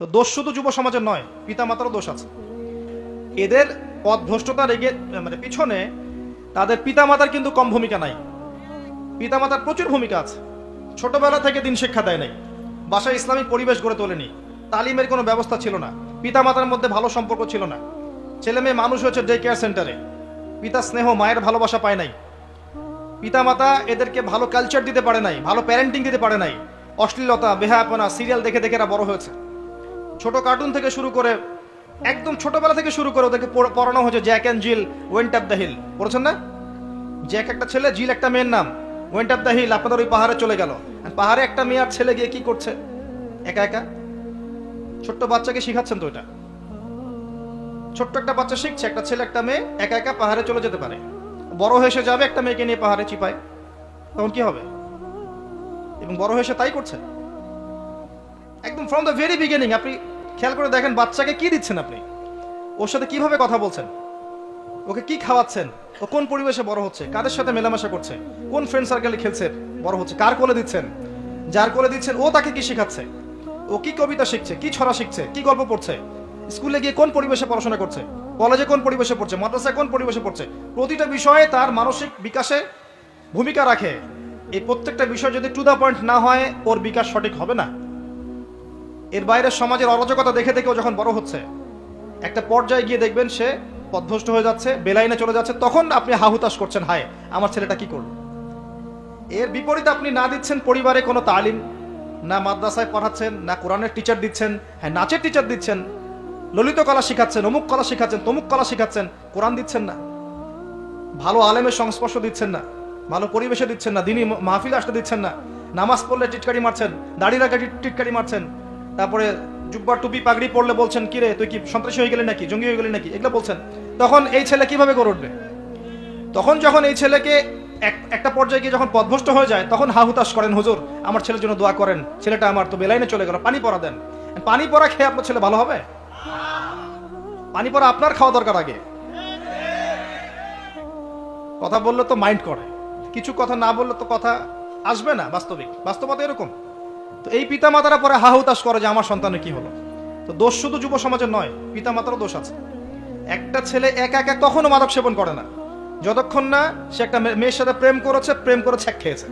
তো দোষ শুধু যুব সমাজের নয়, পিতামাতারও দোষ আছে। এদের পথভ্রষ্টতা রেগে মানে পিছনে তাদের পিতামাতার কিন্তু কম ভূমিকা নাই। পিতামাতার প্রচুর ভূমিকা আছে। ছোটবেলা থেকে দিন শিক্ষা দেয় নাই। বাসায় ইসলামিক পরিবেশ গড়ে তোলেনি। তালিমের কোনো ব্যবস্থা ছিল না। পিতামাতার মধ্যে ভালো সম্পর্ক ছিল না। ছেলে মেয়ে মানুষ হয়েছে ডে কেয়ার সেন্টারে পিতা স্নেহ, মায়ের ভালোবাসা পায় নাই। পিতামাতা এদেরকে ভালো কালচার দিতে পারে নাই, ভালো প্যারেন্টিং দিতে পারে নাই। অশ্লীলতা, বেহায়াপনা সিরিয়াল দেখে দেখে এরা বড় হয়েছে। ছোট কার্টুন থেকে শুরু করে, একদম ছোটবেলা থেকে শুরু করে ওদেরকে পড়- পড়ানো হয়েছে, Jack and Jill, went of the hill. পড়েছেন না? জ্যাক একটা ছেলে, জিল একটা মেয়ের নাম। ওয়েন্ট অফ দ্য হিল, আপনাদের ওই পাহাড়ে চলে গেল। পাহাড়ে একটা মেয়ে আর ছেলে গিয়ে কি করছে? একা একা? ছোট্ট বাচ্চাকে শিখাচ্ছেন তো এটা। ছোট্ট একটা বাচ্চা শিখছে, একটা ছেলে, একটা মেয়ে, একা একা পাহাড়ে চলে যেতে পারে। বড় হয়ে এসে যাবে একটা মেয়েকে নিয়ে পাহাড়ে চিপায়। তখন কি হবে? এবং বড় হয়ে এসে তাই করছে? ফ্রম দ্য ভেরি বিগিনিং আপনি খেয়াল করে দেখেন বাচ্চাকে কি দিচ্ছেন আপনি? ওর সাথে কীভাবে কথা বলছেন? ওকে কি খাওয়াচ্ছেন? ও কোন পরিবেশে বড় হচ্ছে? কাদের সাথে মেলামেশা করছে? কোন ফ্রেন্ড সার্কেলে খেলছে? বড় হচ্ছে। কার কোলে দিচ্ছেন? যার কোলে দিচ্ছেন, ও তাকে কি শেখাচ্ছে? ও কি কবিতা শিখছে? কি ছড়া শিখছে? কি গল্প পড়ছে? স্কুলে গিয়ে কোন পরিবেশে পড়াশোনা করছে? কলেজে কোন পরিবেশে পড়ছে? মাদ্রাসায় কোন পরিবেশে পড়ছে? প্রতিটা বিষয়ে তার মানসিক বিকাশে ভূমিকা রাখে। এই প্রত্যেকটা বিষয় যদি টু দ্য পয়েন্ট না হয়, ওর বিকাশ সঠিক হবে না। এর বাইরে সমাজের অরাজকতা দেখে দেখেও যখন বড় হচ্ছে, একটা পর্যায়ে গিয়ে দেখবেন সে পথভ্রষ্ট হয়ে যাচ্ছে, বেলাইনে চলে যাচ্ছে, তখন আপনি হাহুতাশ করছেন, হায়, আমার ছেলেটা কি করল? এর বিপরীতে আপনি না দিচ্ছেন পরিবারে কোনো তালিম, না মাদ্রাসায় পড়াচ্ছেন, না কোরআনের টিচার দিচ্ছেন হ্যাঁ নাচের টিচার দিচ্ছেন, ললিত কলা শিখাচ্ছেন, অমুক কলা শিখাচ্ছেন, তমুক কলা শিখাচ্ছেন, কোরআন দিচ্ছেন না। ভালো আলেমের সংস্পর্শ দিচ্ছেন না, ভালো পরিবেশে দিচ্ছেন না, দিনই মাহফিল আসতে দিচ্ছেন না, নামাজ পড়লে টিটকারি মারছেন, দাড়ি রাখা টিটকারি মারছেন তারপরে জুব্বার টুপি পাগড়ি পড়লে বলছেন, কিরে, তুই কি সন্ত্রাসী হয়ে গেলি নাকি? জঙ্গি হয়ে গেলি নাকি? এগুলো বলছেন। তখন এই ছেলে কীভাবে করে উঠবে? তখন যখন এই ছেলেকে এক- একটা পর্যায়ে গিয়ে যখন পথভ্রষ্ট হয়ে যায়, তখন হাহুতাশ করেন, হুজুর, আমার ছেলের জন্য দোয়া করেন। ছেলেটা আমার তো বেলাইনে চলে গেল, পানি পড়া দেন। পানি পরা খেয়ে আপনার ছেলে ভালো হবে? পানি পড়া আপনার খাওয়া দরকার আগে। কথা বললে তো মাইন্ড করে। কিছু কথা না বললে তো কথা আসবে না, বাস্তবিক। বাস্তবতা এরকম। তো এই পিতা মাতারা পরে হাহুতাশ করে যে আমার সন্তানের কি হলো? তো দোষ শুধু যুব সমাজের নয় পিতা মাতারও দোষ আছে। একটা ছেলে একা একা কখনো মাদক সেবন করে না। যতক্ষণ না সে একটা মেয়ের সাথে প্রেম করেছে, প্রেম করে ছ্যাক খেয়েছে।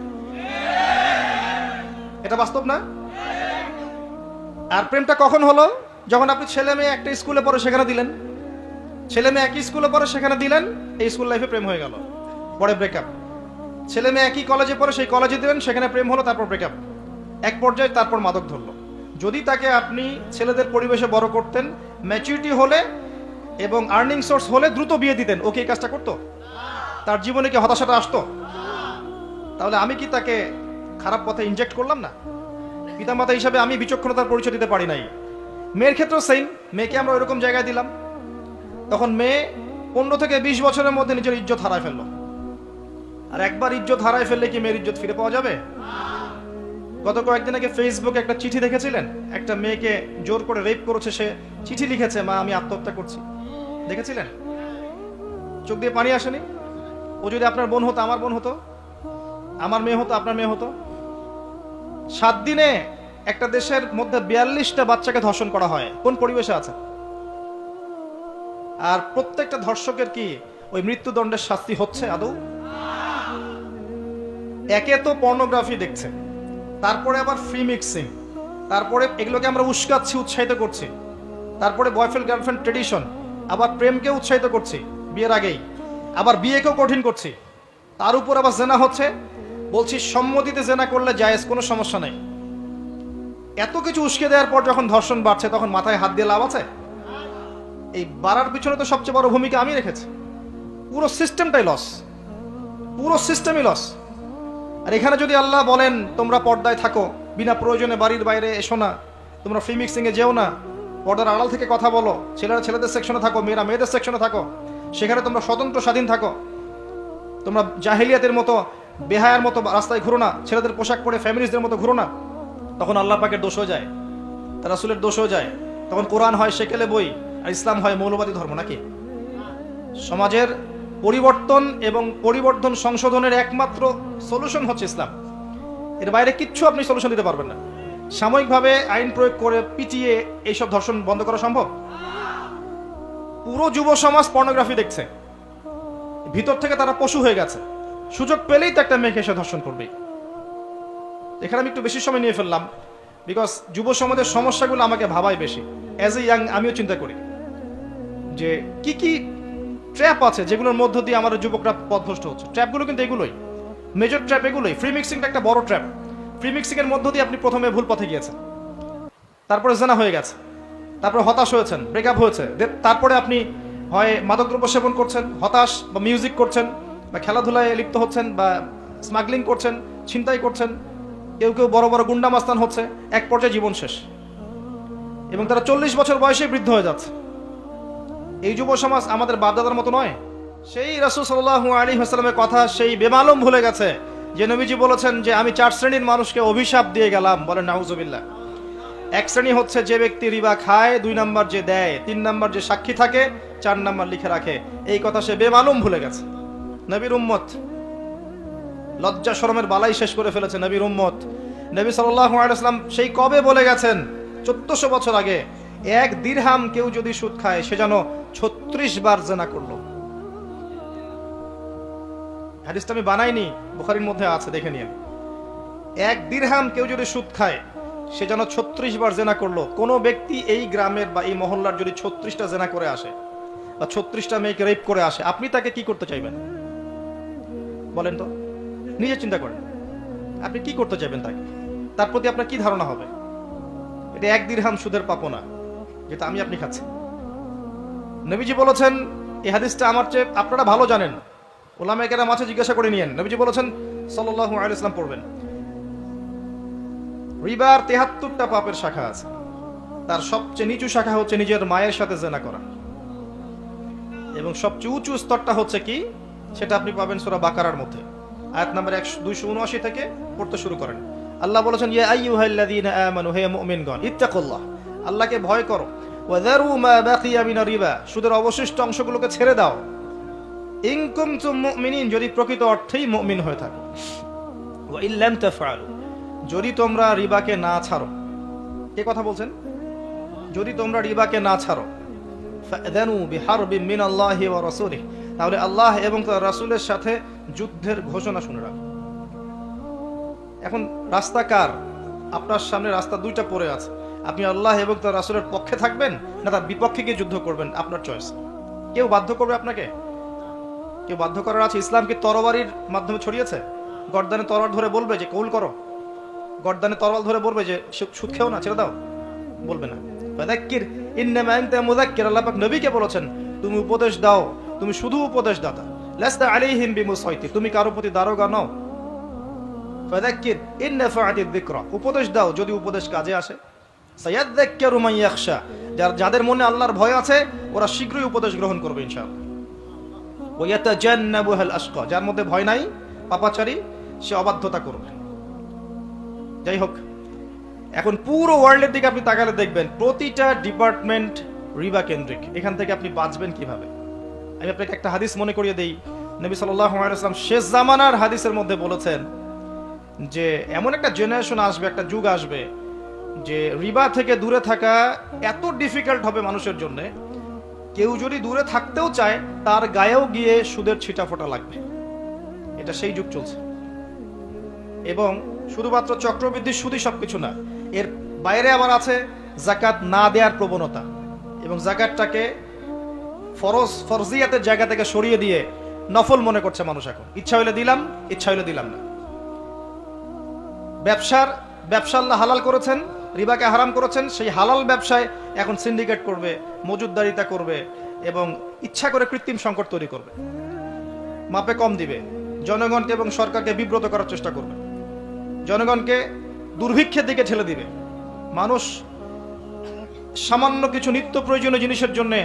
এটা বাস্তব না? আর প্রেমটা কখন হলো? যখন আপনি ছেলে মেয়ে একটা স্কুলে পড়ে সেখানে দিলেন। ছেলে মেয়ে একই স্কুলে পড়ে সেখানে দিলেন, এই স্কুল লাইফে প্রেম হয়ে গেল। পরে ব্রেকআপ ছেলে মেয়ে একই কলেজে পড়ে সেই কলেজে দিলেন, সেখানে প্রেম হলো, তারপর ব্রেকআপ এক পর্যায়ে তারপর মাদক ধরলো। যদি তাকে আপনি ছেলেদের পরিবেশে বড় করতেন ম্যাচুরিটি হলে এবং আর্নিং সোর্স হলে দ্রুত বিয়ে দিতেন ওকে এই কাজটা করতো? তার জীবনে কি হতাশাটা আসতো? তাহলে আমি কি তাকে খারাপ পথে ইনজেক্ট করলাম না? পিতামাতা হিসাবে আমি বিচক্ষণতার পরিচয় দিতে পারি নাই। মেয়ের ক্ষেত্রেও সেম মেয়েকে আমরা ওইরকম জায়গায় দিলাম। তখন মেয়ে পনেরো থেকে বিশ বছরের মধ্যে নিজের ইজ্জত হারায় ফেলল। আর একবার ইজ্জত হারায় ফেললে কি মেয়ের ইজ্জত ফিরে পাওয়া যাবে? গত কয়েকদিন আগে ফেসবুকে একটা চিঠি দেখেছিলেন? একটা মেয়েকে জোর করে রেপ করেছে, সে চিঠি লিখেছে, মা, আমি আত্মহত্যা করছি। দেখেছিলেন? চোখ দিয়ে পানি আসেনি? ও যদি আপনার বোন হতো, আমার বোন হতো? আমার মেয়ে হতো, আপনার মেয়ে হতো? সাত দিনে একটা দেশের মধ্যে বিয়াল্লিশটা বাচ্চাকে ধর্ষণ করা হয়। কোন পরিবেশে আছে? আর প্রত্যেকটা ধর্ষকের কি ওই মৃত্যুদণ্ডের শাস্তি হচ্ছে আদৌ? একে তো পর্নোগ্রাফি দেখছে। তারপরে আবার ফ্রি মিক্সিং তারপরে এগুলোকে আমরা উস্কাচ্ছি, উৎসাহিত করছি। তারপরে বয়ফ্রেন্ড গার্লফ্রেন্ড ট্রেডিশন আবার প্রেমকে উৎসাহিত করছি বিয়ের আগেই। আবার বিয়েকেও কঠিন করছি। তার উপর আবার জেনা হচ্ছে। বলছি, সম্মতিতে জেনা করলে জায়েজ, কোনো সমস্যা নেই। এত কিছু উস্কে দেওয়ার পর যখন ধর্ষণ বাড়ছে, তখন মাথায় হাত দিয়ে লাভ আছে? এই বাড়ার পিছনে তো সবচেয়ে বড় ভূমিকা আমি রেখেছি। পুরো সিস্টেমটাই লস পুরো সিস্টেমই লস আর এখানে যদি আল্লাহ বলেন, তোমরা পর্দায় থাকো, বিনা প্রয়োজনে বাড়ির বাইরে এসো না, তোমরা ফ্রি যেও না, পর্দার আড়াল থেকে কথা বলো, ছেলেরা ছেলেদের সেকশনে থাকো, মেয়েরা মেয়েদের সেকশনে থাকো, সেখানে তোমরা স্বতন্ত্র স্বাধীন থাকো, তোমরা জাহেলিয়াতের মতো, বেহায়ার মতো রাস্তায় ঘুরো না, ছেলেদের পোশাক পরে ফ্যামিলিজদের মতো ঘুরো না, তখন আল্লাহ পাকের দোষ হয়ে যায়, তার রাসুলের দোষ হয়ে যায়। তখন কোরআন হয় সেকেলে বই, আর ইসলাম হয় মৌলবাদী ধর্ম, নাকি? সমাজের পরিবর্তন এবং পরিবর্তন সংশোধনের একমাত্র সলিউশন হচ্ছে ইসলাম। এর বাইরে কিচ্ছু আপনি সলিউশন দিতে পারবেন না। সাময়িকভাবে আইন প্রয়োগ করে পিটিয়ে এইসব ধর্ষণ বন্ধ করা সম্ভব? পুরো যুব সমাজ পর্নোগ্রাফি দেখছে। ভিতর থেকে তারা পশু হয়ে গেছে। সুযোগ পেলেই তো একটা মেয়েকে এসে ধর্ষণ করবে। এখানে আমি একটু বেশি সময় নিয়ে ফেললাম বিকজ যুব সমাজের সমস্যাগুলো আমাকে ভাবায় বেশি। অ্যাজ এ ইয়াং আমিও চিন্তা করি যে কি কি ট্র্যাপ আছে, যেগুলোর মধ্য দিয়ে আমাদের যুবকরা পথভ্রষ্ট হচ্ছে। ট্র্যাপগুলো কিন্তু এগুলোই। মেজর ট্র্যাপ এগুলোই। ফ্রি মিক্সিংটা একটা বড় ট্র্যাপ ফ্রি মিক্সিং এর মধ্য দিয়ে আপনি প্রথমে ভুল পথে গিয়েছেন। তারপরে জেনা হয়ে গেছে। তারপরে হতাশ হয়েছেন ব্রেকআপ হয়েছে। তারপরে আপনি হয় মাদকদ্রব্য সেবন করছেন, হতাশ বা মিউজিক করছেন, বা খেলাধুলায় লিপ্ত হচ্ছেন, বা স্মাগলিং করছেন, ছিনতাই করছেন, কেউ কেউ বড় বড় গুন্ডা মাস্তান হচ্ছে, এক পর্যায়ে জীবন শেষ। এবং তারা চল্লিশ বছর বয়সে বৃদ্ধ হয়ে যাচ্ছে। এই যুব সমাজ আমাদের বাপদাদার মতো নয়। সেই রাসুল সাল্লাহ আলী কথা সেই বেমালুম ভুলে গেছে। যে নবীজি বলেছেন যে আমি চার শ্রেণির মানুষকে অভিশাপ দিয়ে গেলাম, বলেন, নাউজুবিল্লাহ। এক শ্রেণি হচ্ছে যে ব্যক্তি রিবা খায়, দুই নাম্বার যে দেয়, তিন নাম্বার যে সাক্ষী থাকে, চার নাম্বার লিখে রাখে। এই কথা সে বেমালুম ভুলে গেছে। নবীর উম্মত লজ্জা শরমের বালাই শেষ করে ফেলেছে নবীর উম্মত। নবী সাল্লাহ আলাইসলাম সেই কবে বলে গেছেন? চোদ্দশো বছর আগে। এক দিরহাম কেউ যদি সুদ খায়, সে যেন ছত্রিশ বার জেনা করল। হাদিসটা আমি বানাইনি, বুখারির মধ্যে আছে, দেখে নিন এক দিরহাম কেউ যদি সুদ খায়, সে যেন ছত্রিশ বার জেনা করল। কোনো ব্যক্তি এই গ্রামের বা এই মহল্লার যদি ছত্রিশটা জেনা করে আসে, বা ছত্রিশটা মেয়েকে রেপ করে আসে, আপনি তাকে কি করতে চাইবেন? বলেন তো। নিজে চিন্তা করেন। আপনি কি করতে চাইবেন তাকে? তার প্রতি আপনার কি ধারণা হবে? এটা এক দিরহাম সুদের পাপনা, যেটা আমি আপনি খাচ্ছি নবীজি বলেছেন, এই হাদিসটা আমার চেয়ে আপনারা ভালো জানেন। ওলামাইকেরা মাঝে জিজ্ঞাসা করে নিয়েন। নবীজি বলেছেন, সাল্লাল্লাহু আলাইহি ইসলাম পড়বেন। রিবার তেহাত্তরটা পাপের শাখা আছে। তার সবচেয়ে নিচু শাখা হচ্ছে নিজের মায়ের সাথে জেনা করা। এবং সবচেয়ে উঁচু স্তরটা হচ্ছে কি? সেটা আপনি পাবেন সোরা বাকারার মধ্যে। আয়াত নাম্বার একশো দুইশো উনআশি থেকে পড়তে শুরু করেন। আল্লাহ বলেছেন, ইয়া আইয়ুহাল্লাযীনা আমানু, হে মুমিনগণ, ইত্তাকুল্লাহ। আল্লাহকে ভয় করো। ওয়াযারু মা বাকিয়া মিনার রিবা সুদের অবশিষ্ট অংশগুলোকে ছেড়ে দাও। ইনকুম মুমিনিন, যদি প্রকৃত অর্থেই মুমিন হয়ে থাকো। ওয়া ইল্লাম তাফআলু, যদি তোমরা রিবাকে না ছাড়ো। কে কথা বলছেন? যদি তোমরা রিবাকে না ছাড়ো। ফাদানু বিহারবিন মিনাল্লাহি ওয়া রাসূলিহি, তাহলে আল্লাহ এবং তার রাসূলের সাথে যুদ্ধের ঘোষণা শুনে রাখো। এখন রাস্তা কার? আপনার সামনে রাস্তা দুইটা পড়ে আছে। আপনি আল্লাহ এবং তার রাসূলের পক্ষে থাকবেন না তার বিপক্ষে গিয়ে যুদ্ধ করবেন? আপনার চয়েস কেউ বাধ্য করবে আপনাকে? কেউ বাধ্য করার আছে? ইসলাম কি তরবারির মাধ্যমে ছড়িয়েছে? গর্দানে তরবার ধরে বলবে যে কৌল করো। গর্দানে তরবাল ধরে বলবে যে সুদ খেও না, ছেড়ে দাও। বলবে না। ফাদাক্কির ইন্নামা আনতা মুযাক্কির আল্লাহ পাক নবীকে বলেছেন, তুমি উপদেশ দাও, তুমি শুধু উপদেশ দাতা লাস্তা আলাইহিম বিমুসাইতির তুমি কারও প্রতি দারোগা নও। ফাদাক্কির ইন নাফাআতিদ যিকরা উপদেশ দাও, যদি উপদেশ কাজে আসে। যার যাদের মনে আল্লাহর ভয় আছে, ওরা শীঘ্রই উপদেশ গ্রহণ করবে ইনশাআল্লাহ। যার মধ্যে ভয় নাই, পাপাচারী, সে অবাধ্যতা করবে। যাই হোক, এখন পুরো ওয়ার্ল্ডের দিকে আপনি তাকালে দেখবেন, প্রতিটা ডিপার্টমেন্ট রিবা কেন্দ্রিক। এখান থেকে আপনি বাঁচবেন কীভাবে? আমি আপনাকে একটা হাদিস মনে করিয়ে দেই। নবী ওয়াসাল্লাম শেষ জামানার হাদিসের মধ্যে বলেছেন যে, এমন একটা জেনারেশন আসবে, একটা যুগ আসবে যে রিবা থেকে দূরে থাকা এত ডিফিকাল্ট হবে মানুষের জন্য, কেউ যদি দূরে থাকতেও চায়, তার গায়েও গিয়ে সুদের ছিটা ফোটা লাগবে। এটা সেই যুগ চলছে। এবং শুধুমাত্র চক্রবৃদ্ধি সুদই সব কিছু না, এর বাইরে আবার আছে জাকাত না দেওয়ার প্রবণতা। এবং জাকাতটাকে ফরজ, ফরজিয়াতের জায়গা থেকে সরিয়ে দিয়ে নফল মনে করছে মানুষ এখন। ইচ্ছা হইলে দিলাম, ইচ্ছা হইলে দিলাম না। ব্যবসার, ব্যবসা আল্লাহ হালাল করেছেন রিবাকে হারাম করেছেন, সেই হালাল ব্যবসায় এখন সিন্ডিকেট করবে, মজুদদারিতা করবে এবং ইচ্ছা করে কৃত্রিম সংকট তৈরি করবে। মাপে কম দিবে। জনগণকে এবং সরকারকে বিব্রত করার চেষ্টা করবে। জনগণকে দুর্ভিক্ষের দিকে ঠেলে দিবে। মানুষ সামান্য কিছু নিত্য প্রয়োজনীয় জিনিসের জন্য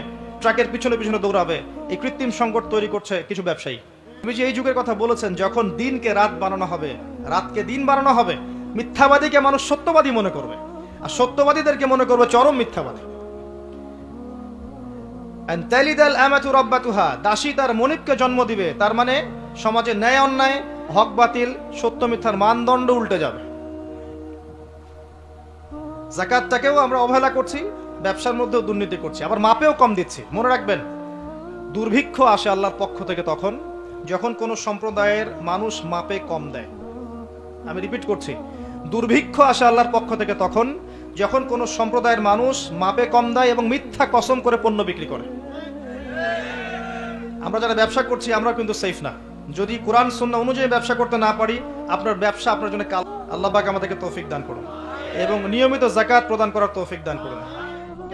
ট্রাকের পিছনে পিছনে দৌড়াবে। এই কৃত্রিম সংকট তৈরি করছে কিছু ব্যবসায়ী। তুমি যে এই যুগের কথা বলেছেন, যখন দিনকে রাত বানানো হবে, রাতকে দিন বানানো হবে, মিথ্যাবাদীকে মানুষ সত্যবাদী মনে করবে। আর সত্যবাদীদেরকে মনে করবে চরম মিথ্যাবাদী। দাসী তার মনিবকে জন্ম দিবে, তার মানে সমাজে ন্যায় অন্যায়, হক বাতিল, সত্য মিথ্যার মানদণ্ড উল্টে যাবে। জাকাতটাকেও আমরা অবহেলা করছি, ব্যবসার মধ্যেও দুর্নীতি করছি, আবার মাপেও কম দিচ্ছি। মনে রাখবেন, দুর্ভিক্ষ আসে আল্লাহর পক্ষ থেকে তখন, যখন কোনো সম্প্রদায়ের মানুষ মাপে কম দেয়। আমি রিপিট করছি, দুর্ভিক্ষ আসে আল্লাহর পক্ষ থেকে তখন যখন কোনো সম্প্রদায়ের মানুষ মাপে কম দেয় এবং মিথ্যা কসম করে পণ্য বিক্রি করে। আমরা যারা ব্যবসা করছি আমরা কিন্তু সেফ না। যদি কোরআন সুন্না অনুযায়ী ব্যবসা করতে না পারি, আপনার ব্যবসা আপনার জন্য কাল আল্লাহ পাক আমাদেরকে তৌফিক দান করুন। এবং নিয়মিত জাকাত প্রদান করার তৌফিক দান করুন।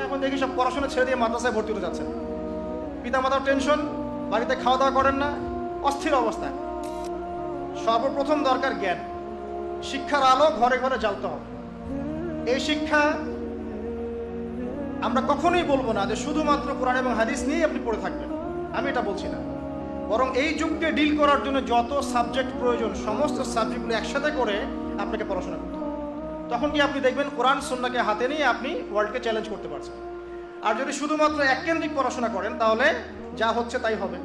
এখন দেখি সব পড়াশোনা ছেড়ে দিয়ে মাদ্রাসায় ভর্তি হতে যাচ্ছেন। পিতামাতার টেনশন, বাড়িতে খাওয়া দাওয়া করেন না, অস্থির অবস্থা। সর্বপ্রথম দরকার জ্ঞান। শিক্ষার আলো ঘরে ঘরে জ্বালতে হবে। এই শিক্ষা আমরা কখনোই বলব না যে শুধুমাত্র কোরআন এবং হাদিস নিয়েই আপনি পড়ে থাকবেন। আমি এটা বলছি না। বরং এই যুগকে ডিল করার জন্য যত সাবজেক্ট প্রয়োজন, সমস্ত সাবজেক্টগুলো একসাথে করে আপনাকে পড়াশোনা করতে তখন কি আপনি দেখবেন কোরআন সন্নাকে হাতে নিয়ে আপনি ওয়ার্ল্ডকে চ্যালেঞ্জ করতে পারছেন। আর যদি শুধুমাত্র এককেন্দ্রিক পড়াশোনা করেন, তাহলে যা হচ্ছে তাই হবে।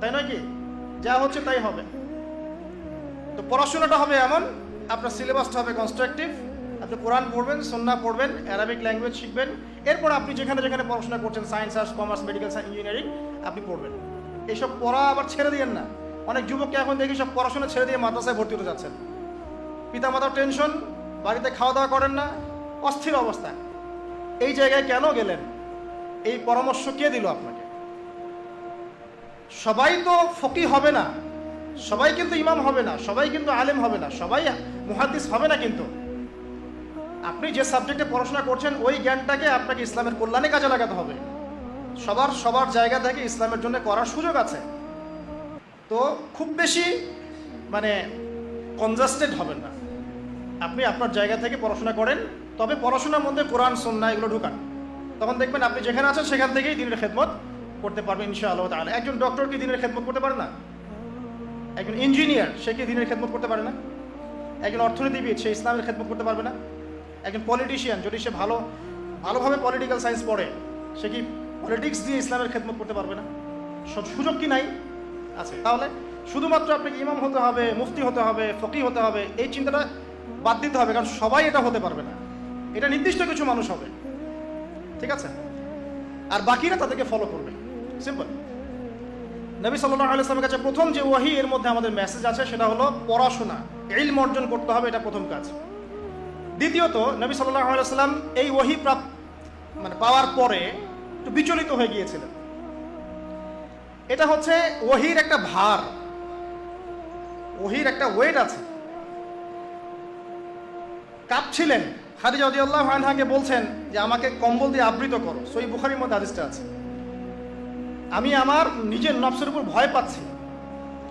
তাই নয় কি? যা হচ্ছে তাই হবে। তো পড়াশোনাটা হবে এমন, আপনার সিলেবাসটা হবে কনস্ট্রাকটিভ আপনি কোরআন পড়বেন সন্না পড়বেন অ্যারাবিক ল্যাঙ্গুয়েজ শিখবেন। এরপর আপনি যেখানে যেখানে পড়াশোনা করছেন science arts commerce medical science engineering আপনি পড়বেন। এইসব পড়া আবার ছেড়ে দিয়েন না। অনেক যুবককে এখন দেখি সব পড়াশোনা ছেড়ে দিয়ে মাদ্রাসায় ভর্তি হতে যাচ্ছেন। পিতামাতার টেনশন বাড়িতে খাওয়া দাওয়া করেন না, অস্থির অবস্থা। এই জায়গায় কেন গেলেন? এই পরামর্শ কে দিল আপনাকে? সবাই তো ফকি হবে না, সবাই কিন্তু ইমাম হবে না, সবাই কিন্তু আলেম হবে না, সবাই মুহাদ্দিস হবে না কিন্তু। আপনি যে সাবজেক্টে পড়াশোনা করছেন, ওই জ্ঞানটাকে আপনাকে ইসলামের কল্যাণে কাজে লাগাতে হবে। সবার সবার জায়গা থেকে ইসলামের জন্য করার সুযোগ আছে। তো খুব বেশি মানে কনজাস্টেড হবেন না। আপনি আপনার জায়গা থেকে পড়াশোনা করেন, তবে পড়াশোনার মধ্যে কোরআন সন্না এগুলো ঢুকান। তখন দেখবেন আপনি যেখানে আছেন, সেখান থেকেই দিনের খেদমত করতে পারবেন ইনশাআল্লাহ তাহলে একজন ডক্টর কি দিনের খেদমত করতে পারে না? একজন ইঞ্জিনিয়ার সে কি দিনের খেদমত করতে পারে না? একজন অর্থনীতিবিদ, সে ইসলামের খেদমত করতে পারবে না? একজন পলিটিশিয়ান যদি সে ভালো, ভালোভাবে পলিটিক্যাল সায়েন্স পড়ে, সে কি পলিটিক্স দিয়ে ইসলামের খেদমত করতে পারবে না? সুযোগ কি নাই? আছে। তাহলে শুধুমাত্র আপনাকে ইমাম হতে হবে, মুফতি হতে হবে, ফকি হতে হবে, এই চিন্তাটা বাদ দিতে হবে, কারণ সবাই এটা হতে পারবে না। এটা নির্দিষ্ট কিছু মানুষ হবে। ঠিক আছে? আর বাকিরা তাদেরকে ফলো করবে। সিম্পল নবী সাল্লাহ আলাইসলামের কাছে প্রথম যে ওয়াহি, এর মধ্যে আমাদের মেসেজ আছে, সেটা হলো পড়াশোনা। ইলম অর্জন করতে হবে, এটা প্রথম কাজ। দ্বিতীয়ত, নবী সাল্লাহ আলাইসাল্লাম এই ওয়াহি প্রাপ মানে পাওয়ার পরে একটু বিচলিত হয়ে গিয়েছিলেন। এটা হচ্ছে ওহির একটা ভার। ওহির একটা ওয়েট আছে। কাঁপছিলেন। খাদিজা রাদিয়াল্লাহু আনহাকে বলছেন যে, আমাকে কম্বল দিয়ে আবৃত করো। সই বুখারির মধ্যে হাদিসটা আছে। আমি আমার নিজের নফসের উপর ভয় পাচ্ছি।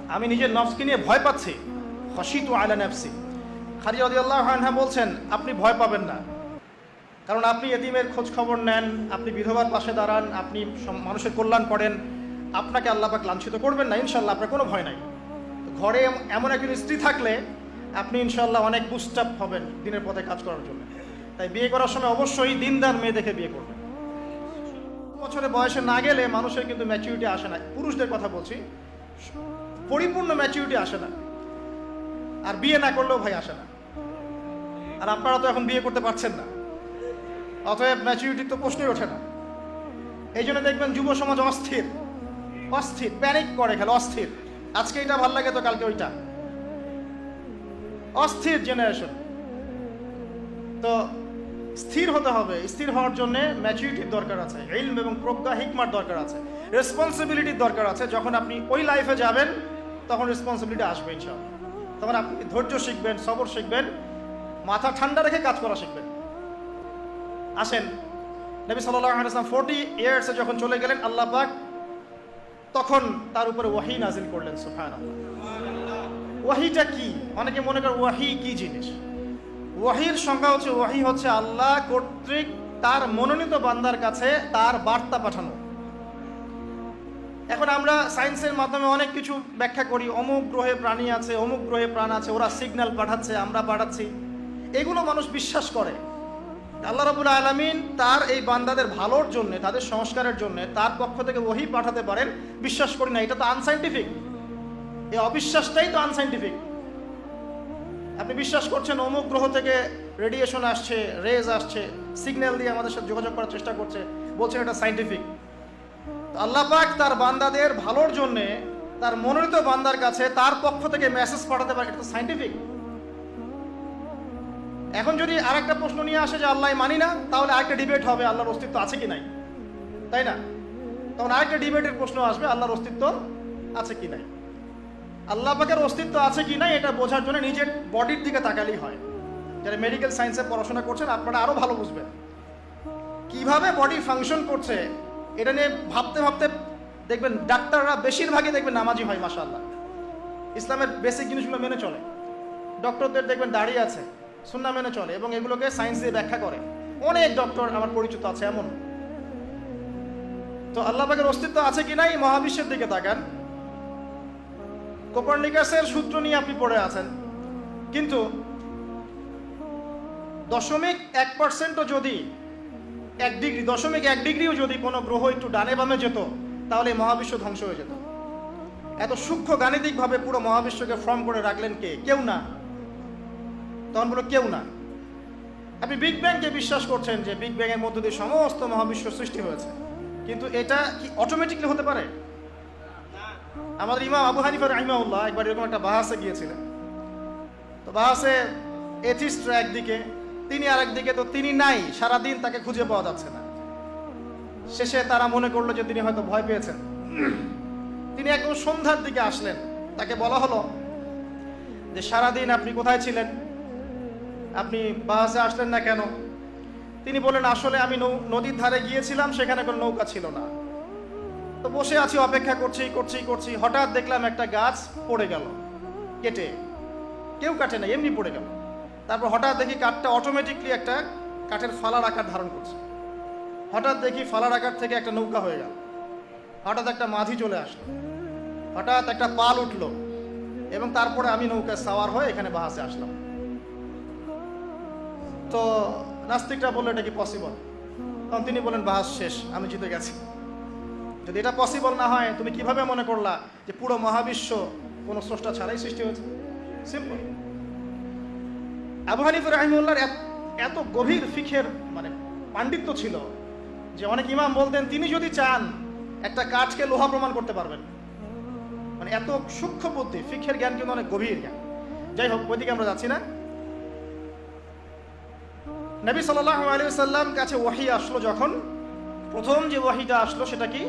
আমি নিজের নফসকে নিয়ে ভয় পাচ্ছি। হসিতু আলা নফসি। খাদিজা রাদিয়াল্লাহু আনহা বলছেন, আপনি ভয় পাবেন না। কারণ আপনি এতিমের খোঁজ খবর নেন, আপনি বিধবার পাশে দাঁড়ান, আপনি মানুষের কল্যাণ করেন। আপনাকে আল্লাহ পাক লাঞ্ছিত করবেন না ইনশাল্লাহ আপনার কোনো ভয় নাই। ঘরে এমন একজন স্ত্রী থাকলে আপনি ইনশাল্লাহ অনেক বুস্টাপ হবেন দিনের পথে কাজ করার জন্য। তাই বিয়ে করার সময় অবশ্যই দিনদার মেয়ে দেখে বিয়ে করবেন। বছরে বয়সে না গেলে মানুষের কিন্তু ম্যাচিউরিটি আসে না। পুরুষদের কথা বলছি, পরিপূর্ণ ম্যাচিউরিটি আসে না। আর বিয়ে না করলেও ভাই আসে না। আর আপনারা তো এখন বিয়ে করতে পারছেন না। অতএব ম্যাচুরিটির তো প্রশ্নই ওঠে না। এই জন্য দেখবেন যুব সমাজ অস্থির। অস্থির প্যানিক করে খেলে, অস্থির। আজকে এটা ভালো লাগে তো কালকে ওইটা। অস্থির জেনারেশন তো স্থির হতে হবে। স্থির হওয়ার জন্য ম্যাচুরিটির দরকার আছে। ইলম এবং প্রজ্ঞা হিকমার দরকার আছে। রেসপন্সিবিলিটির দরকার আছে। যখন আপনি ওই লাইফে যাবেন, তখন রেসপন্সিবিলিটি আসবে, ইনশাআল্লাহ। তখন আপনি ধৈর্য শিখবেন, সবর শিখবেন। মাথা ঠান্ডা রেখে কাজ করা শিখবেন। আসেন, নবী সাল্লাম ফোরটি ইয়ার্সে যখন চলে গেলেন, আল্লাহ পাক তখন তার উপরে ওয়াহি নাজিল করলেন সুফান ওয়াহিটা কি? অনেকে মনে করেন ওয়াহি কি জিনিস? ওয়াহির সংজ্ঞা হচ্ছে, ওয়াহি হচ্ছে আল্লাহ কর্তৃক তার মনোনীত বান্দার কাছে তার বার্তা পাঠানো। এখন আমরা সায়েন্সের মাধ্যমে অনেক কিছু ব্যাখ্যা করি। অমুক গ্রহে প্রাণী আছে, অমুক গ্রহে প্রাণ আছে, ওরা সিগন্যাল পাঠাচ্ছে, আমরা পাঠাচ্ছি। এগুলো মানুষ বিশ্বাস করে। আল্লাহ রাবুল আলমিন তার এই বান্দাদের ভালোর জন্য, তাদের সংস্কারের জন্য তার পক্ষ থেকে ওহি পাঠাতে পারেন, বিশ্বাস করি না, এটা তো আনসাইন্টিফিক এই অবিশ্বাসটাই তো আনসাইন্টিফিক আপনি বিশ্বাস করছেন, অমুক গ্রহ থেকে রেডিয়েশন আসছে রেজ আসছে সিগন্যাল দিয়ে আমাদের সাথে যোগাযোগ করার চেষ্টা করছে, বলছেন এটা সাইন্টিফিক আল্লাহ পাক তার বান্দাদের ভালোর জন্যে, তার মনোনীত বান্দার কাছে তার পক্ষ থেকে মেসেজ পাঠাতে পারে, এটা তো সাইন্টিফিক এখন যদি আর একটা প্রশ্ন নিয়ে আসে যে আল্লাহ মানি না, তাহলে আরেকটা ডিবেট হবে আল্লাহর অস্তিত্ব আছে কি নাই। তাই না? তখন আরেকটা ডিবেটের প্রশ্ন আসবে, আল্লাহর অস্তিত্ব আছে কি নাই। আল্লাহ পাকের অস্তিত্ব আছে কি নাই, এটা বোঝার জন্য নিজের বডির দিকে তাকালেই হয়। যারা মেডিকেল সায়েন্সে পড়াশোনা করছেন, আপনারা আরও ভালো বুঝবেন। কীভাবে বডি ফাংশন করছে, এটা নিয়ে ভাবতে ভাবতে দেখবেন ডাক্তাররা বেশিরভাগই দেখবেন নামাজি হয়, মাশাআল্লাহ। ইসলামের বেসিক জিনিসগুলো মেনে চলে। ডক্টরদের দেখবেন দাঁড়িয়ে আছে। সুন্না মেনে চলে এবং এগুলোকে সায়েন্স দিয়ে ব্যাখ্যা করে। অনেক ডক্টর আমার পরিচিত আছে, এমন। তো আল্লাহ পাকের অস্তিত্ব আছে কি নাই? মহাবিশ্বের দিকে তাকান। কোপার্নিকাসের সূত্র নিয়ে আপনি পড়ে আছেন। কিন্তু দশমিক এক পার্সেন্টও যদি এক ডিগ্রি, দশমিক এক ডিগ্রিও যদি কোনো গ্রহ একটু ডানে বামে যেত, তাহলে মহাবিশ্ব ধ্বংস হয়ে যেত। এত সূক্ষ্ম গাণিতিকভাবে পুরো মহাবিশ্বকে ফর্ম করে রাখলেন কে? কেউ না। তখন বলো কেউ না। আপনি বিগ ব্যাংকে বিশ্বাস করছেন যে বিগ ব্যাংয়ের মধ্য দিয়ে সমস্ত মহাবিশ্ব সৃষ্টি হয়েছে। কিন্তু এটা কি অটোমেটিকলি হতে পারে? আমাদের ইমাম আবু হানিফা রাহিমাউল্লাহ একবার এরকম একটা বাহাসে গিয়েছিলেন। তো বাহাসে এথিস্টরা একদিকে, তিনি আর একদিকে তো তিনি নাই, সারাদিন তাকে খুঁজে পাওয়া যাচ্ছে না। শেষে তারা মনে করল যে তিনি হয়তো ভয় পেয়েছেন। তিনি একদম সন্ধ্যার দিকে আসলেন। তাকে বলা হলো যে, সারাদিন আপনি কোথায় ছিলেন? আপনি বাহাসে আসলেন না কেন? তিনি বলেন আসলে আমি নদীর ধারে গিয়েছিলাম, সেখানে কোনো নৌকা ছিল না। তো বসে আছি, অপেক্ষা করছি করছি করছি। হঠাৎ দেখলাম একটা গাছ পড়ে গেল, কেটে। কেউ কাটে না এমনি পড়ে গেল। তারপর হঠাৎ দেখি কাঠটা অটোমেটিকলি একটা কাঠের ফালার আকার ধারণ করছে। হঠাৎ দেখি ফালার আকার থেকে একটা নৌকা হয়ে গেল। হঠাৎ একটা মাঝি চলে আসলো। হঠাৎ একটা পাল উঠল এবং তারপরে আমি নৌকায় সাওয়ার হয়ে এখানে বাহাসে আসলাম। তো নাস্তিকরা বলল, এটা কি পসিবল তখন তিনি বলেন বাহাস শেষ, আমি জিতে গেছি। যদি এটা পসিবল না হয়, তুমি কীভাবে মনে করলা যে পুরো মহাবিশ্ব কোনো স্রষ্টা ছাড়াই সৃষ্টি হয়েছে? সিম্পল আবু হানিফ রাহিমুল্লাহর এত- গভীর ফিখের মানে পাণ্ডিত্য ছিল যে অনেক ইমাম বলতেন, তিনি যদি চান, একটা কাঠকে লোহা প্রমাণ করতে পারবেন। মানে এত সূক্ষ্ম বুদ্ধি, ফিখের জ্ঞান কিন্তু অনেক গভীর জ্ঞান। যাই হোক, ওইদিকে আমরা যাচ্ছি না। নবী সাল্লাহ আলী সাল্লাম কাছে ওয়াহি আসলো যখন? প্রথম যে ওয়াহিটা আসলো সেটা কি?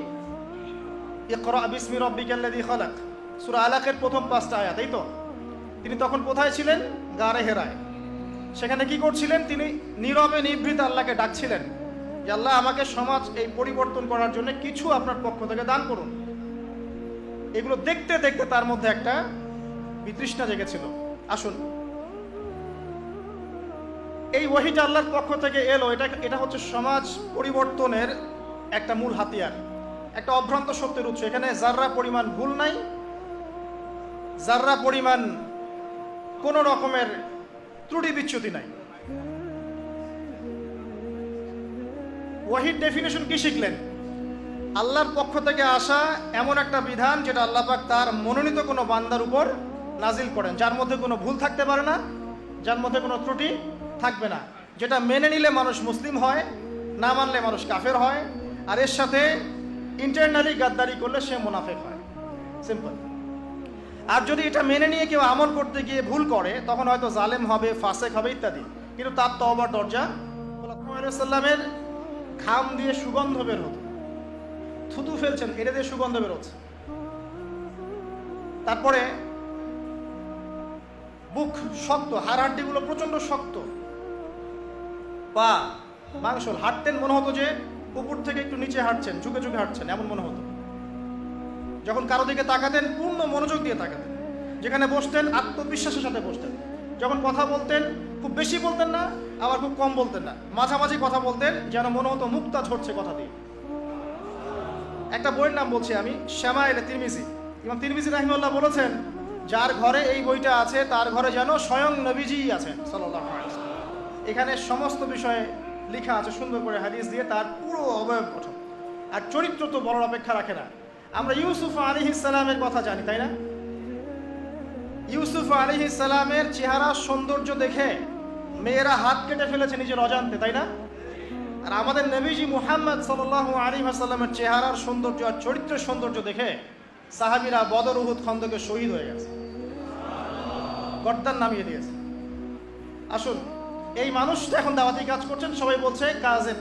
ইকরা বিসমি রব্বিকাল্লাযী খালাক। সূরা আলাকের প্রথম পাঁচটা আয়াত, এই তো? তিনি তখন কোথায় ছিলেন? গারে হেরায়। সেখানে কি করছিলেন? তিনি নীরবে নিভৃত আল্লাহকে ডাকছিলেন যে, আল্লাহ, আমাকে সমাজ এই পরিবর্তন করার জন্য কিছু আপনার পক্ষ থেকে দান করুন। এগুলো দেখতে দেখতে তার মধ্যে একটা বিতৃষ্ণা জেগেছিল। আসুন এই ওহিটা আল্লাহর পক্ষ থেকে এলো, এটা এটা হচ্ছে সমাজ পরিবর্তনের একটা মূল হাতিয়ার, একটা অভ্রান্ত সত্যের উৎস। এখানে জাররা পরিমাণ ভুল নাই জাররা পরিমাণ কোনো রকমের ত্রুটি বিচ্যুতি নাই। ওয়াহিদ ডেফিনেশন কি শিখলেন? আল্লাহর পক্ষ থেকে আসা এমন একটা বিধান যেটা আল্লাহ পাক তার মনোনীত কোনো বান্দার উপর নাজিল করেন, যার মধ্যে কোনো ভুল থাকতে পারে না, যার মধ্যে কোনো ত্রুটি থাকবে না। যেটা মেনে নিলে মানুষ মুসলিম হয়, না মানলে মানুষ কাফের হয়, আর এর সাথে ইন্টারনালি গাদ্দারি করলে সে মুনাফেক হয়। সিম্পল আর যদি এটা মেনে নিয়ে কেউ আমল করতে গিয়ে ভুল করে, তখন হয়তো জালেম হবে, ফাসেক হবে, ইত্যাদি। কিন্তু তার তওবার দরজা সাল্লামের ঘাম দিয়ে সুগন্ধ বের হতো। থুতু ফেলছেন এটা দিয়ে সুগন্ধ বেরোচ্ছে তারপরে বুক শক্ত, হাড় হাড্ডিগুলো প্রচণ্ড শক্ত। পা মাংস হাঁটতেন, মনে হতো যে উপর থেকে একটু নিচে হাঁটছেন, ঝুঁকে ঝুঁকে হাঁটছেন, এমন মনে হতো। যখন কারও দিকে তাকাতেন, পূর্ণ মনোযোগ দিয়ে তাকাতেন। যেখানে বসতেন, আত্মবিশ্বাসের সাথে বসতেন। যখন কথা বলতেন, খুব বেশি বলতেন না, আবার খুব কম বলতেন না। মাঝামাঝি কথা বলতেন, যেন মনে হতো মুক্তা ঝরছে কথা দিয়ে। একটা বইয়ের নাম বলছি আমি শ্যামা এলে তিরমিজি। এবং তিরমিজি রাহিমুল্লাহ বলেছেন, যার ঘরে এই বইটা আছে, তার ঘরে যেন স্বয়ং নবীজি আছেন ওয়াসাল্লাম। এখানে সমস্ত বিষয়ে লেখা আছে, সুন্দর করে হাদিস দিয়ে তার পুরো অবয়ব গঠন। আর চরিত্র তো বলার অপেক্ষা রাখে না। আমরা ইউসুফ আলী ইসলামের কথা জানি, তাই না? ইউসুফ আলী ইসলামের চেহারা সৌন্দর্য দেখে মেয়েরা হাত কেটে ফেলেছে নিজের অজান্তে, তাই না? আর আমাদের নবীজি মুহাম্মদ সাল্লাল্লাহু আলাইহি ওয়াসাল্লামের চেহারার সৌন্দর্য আর চরিত্রের সৌন্দর্য দেখে সাহাবীরা বদর উহুদ খন্দকে শহীদ হয়ে গেছে। গর্দান নামিয়ে দিয়েছে। আসুন এই মানুষটা এখন দাওয়াতি কাজ করছেন, সবাই বলছে কাজেব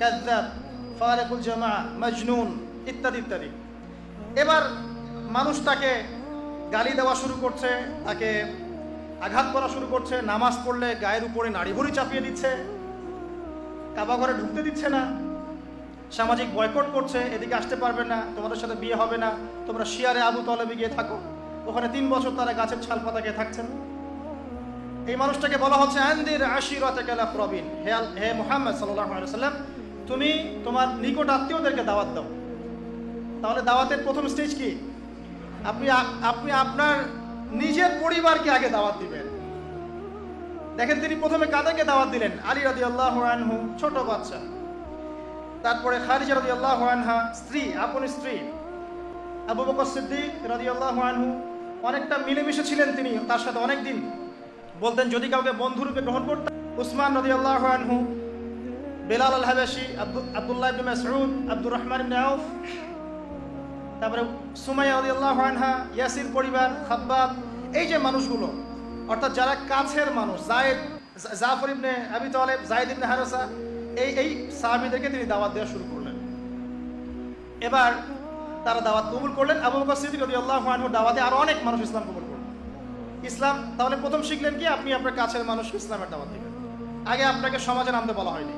কাজ্জাব ফারেকুল জামা, মজনুন, ইত্যাদি ইত্যাদি। এবার মানুষ তাকে গালি দেওয়া শুরু করছে, তাকে আঘাত করা শুরু করছে, নামাজ পড়লে গায়ের উপরে নাড়ি ভুড়ি চাপিয়ে দিচ্ছে, কাবা ঘরে ঢুকতে দিচ্ছে না, সামাজিক বয়কট করছে, এদিকে আসতে পারবে না, তোমাদের সাথে বিয়ে হবে না, তোমরা শিয়ারে আবু তলেবে গিয়ে থাকো, ওখানে তিন বছর তারা গাছের ছাল পাতা গিয়ে থাকছেন। এই মানুষটাকে বলা হচ্ছে, আন্দির আশিরাতে প্রবীণ। হে হে মুহাম্মদ সাল্লাম তুমি তোমার নিকট আত্মীয়দেরকে দাওয়াত দাও। তাহলে দাওয়াতের প্রথম স্টেজ কি? আপনি আপনি আপনার নিজের পরিবারকে আগে দাওয়াত দিবেন। দেখেন তিনি প্রথমে কাদেরকে দাওয়াত দিলেন? আলী রাদি আল্লাহ আনহু, ছোট বাচ্চা। তারপরে খারিজা রাদি আল্লাহ আনহা, স্ত্রী, আপন স্ত্রী। আবু বকর সিদ্দিক রাদি আল্লাহ আনহু, অনেকটা মিলেমিশে ছিলেন তিনি তার সাথে অনেক দিন বলতেন, যদি কাউকে বন্ধুরূপে গ্রহণ করতেন উসমান রাদি আল্লাহ আনহু, বেলাল আল হাবাসি আব্দুল আব্দুল্লাহ ইবনে মাসউদ, আব্দুর রহমান ইবনে আউফ, তারপরে সুমাইয়া রাদিয়াল্লাহু আনহা, ইয়াসির পরিবার, খাব্বাব, এই যে মানুষগুলো, অর্থাৎ যারা কাছের মানুষ, জায়েদ জাফর ইবনে আবি তালেব, জায়েদ ইবনে হারেসা, এই এই সাহাবীদেরকে তিনি দাওয়াত দেওয়া শুরু করলেন। এবার তারা দাওয়াত কবুল করলেন। আবু বকর সিদ্দিক রাদিয়াল্লাহু আনহু দাওয়াতে আরও অনেক মানুষ ইসলাম কবুল করলেন। ইসলাম, তাহলে প্রথম শিখলেন কি? আপনি আপনার কাছের মানুষ ইসলামের দাওয়াত দিবেন। আগে আপনাকে সমাজে নামতে বলা হয়নি।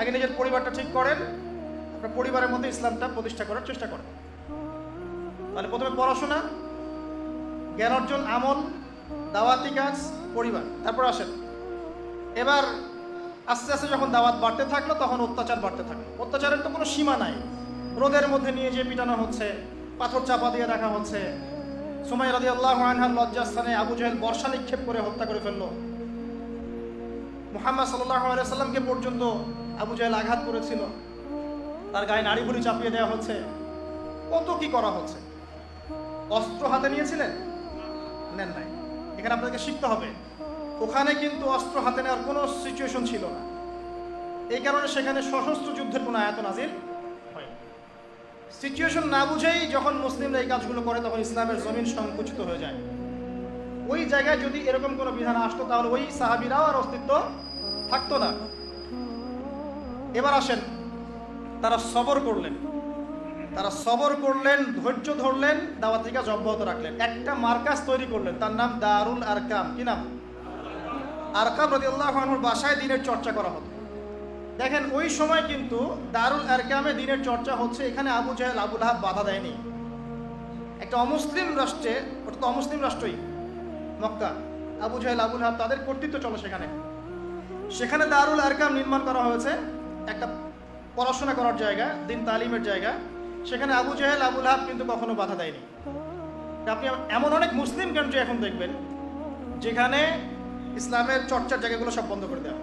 আগে নিজের পরিবারটা ঠিক করেন, আপনার পরিবারের মধ্যে ইসলামটা প্রতিষ্ঠা করার চেষ্টা করেন। তাহলে প্রথমে পড়াশোনা, জ্ঞান অর্জন, আমল, দাওয়াতি কাজ, পরিবার। তারপর আসেন। এবার আস্তে আস্তে যখন দাওয়াত বাড়তে থাকল, তখন অত্যাচার বাড়তে থাকল। অত্যাচারের তো কোনো সীমা নাই। রোদের মধ্যে নিয়ে যে পিটানো হচ্ছে, পাথর চাপা দিয়ে রাখা হচ্ছে সময় আল্লাহ আবু বর্ষা নিক্ষেপ করে হত্যা করে সাল্লাহ পর্যন্ত আবু আঘাত করেছিল। তার গায়ে চাপিয়ে দেওয়া হচ্ছে। কত কি করা হচ্ছে? অস্ত্র হাতে নিয়েছিলেন? নেন নাই। এখানে আপনাদেরকে শিখতে হবে, ওখানে কিন্তু অস্ত্র হাতে নেওয়ার কোনো সিচুয়েশন ছিল না। এই কারণে সেখানে সশস্ত্র যুদ্ধের কোনো আয়ত নাজিল সিচুয়েশন না বুঝেই যখন মুসলিমরা এই কাজগুলো করে, তখন ইসলামের জমিন সংকুচিত হয়ে যায়। ওই জায়গায় যদি এরকম কোনো বিধান আসতো, তাহলে ওই সাহাবিরাও আর অস্তিত্ব থাকতো না। এবার আসেন, তারা সবর করলেন। তারা সবর করলেন, ধৈর্য ধরলেন, দাওয়াতি কাজ অব্যাহত রাখলেন। একটা মার্কাজ তৈরি করলেন, তার নাম দারুল আরকাম। কি নাম? আরকাম রাদিয়াল্লাহু আনহুর বাসায় দিনের চর্চা করা হতো। দেখেন, ওই সময় কিন্তু দারুল আরকামে দিনের চর্চা হচ্ছে, এখানে আবু জাহেল, আবুল আহাব বাধা দেয়নি। একটা অমুসলিম রাষ্ট্রে, ওটা তো অমুসলিম রাষ্ট্রই, মক্কা। আবু জাহেল, আবুল আহাব, তাদের কর্তৃত্ব চলো সেখানে। সেখানে দারুল আরকাম নির্মাণ করা হয়েছে, একটা পড়াশোনা করার জায়গা, দিন তালিমের জায়গা। সেখানে আবু জাহেল, আবুল আহাব কিন্তু কখনো বাধা দেয়নি। আপনি এমন অনেক মুসলিম কান্ট্রি এখন দেখবেন, যেখানে ইসলামের চর্চার জায়গাগুলো সব বন্ধ করে দেওয়া।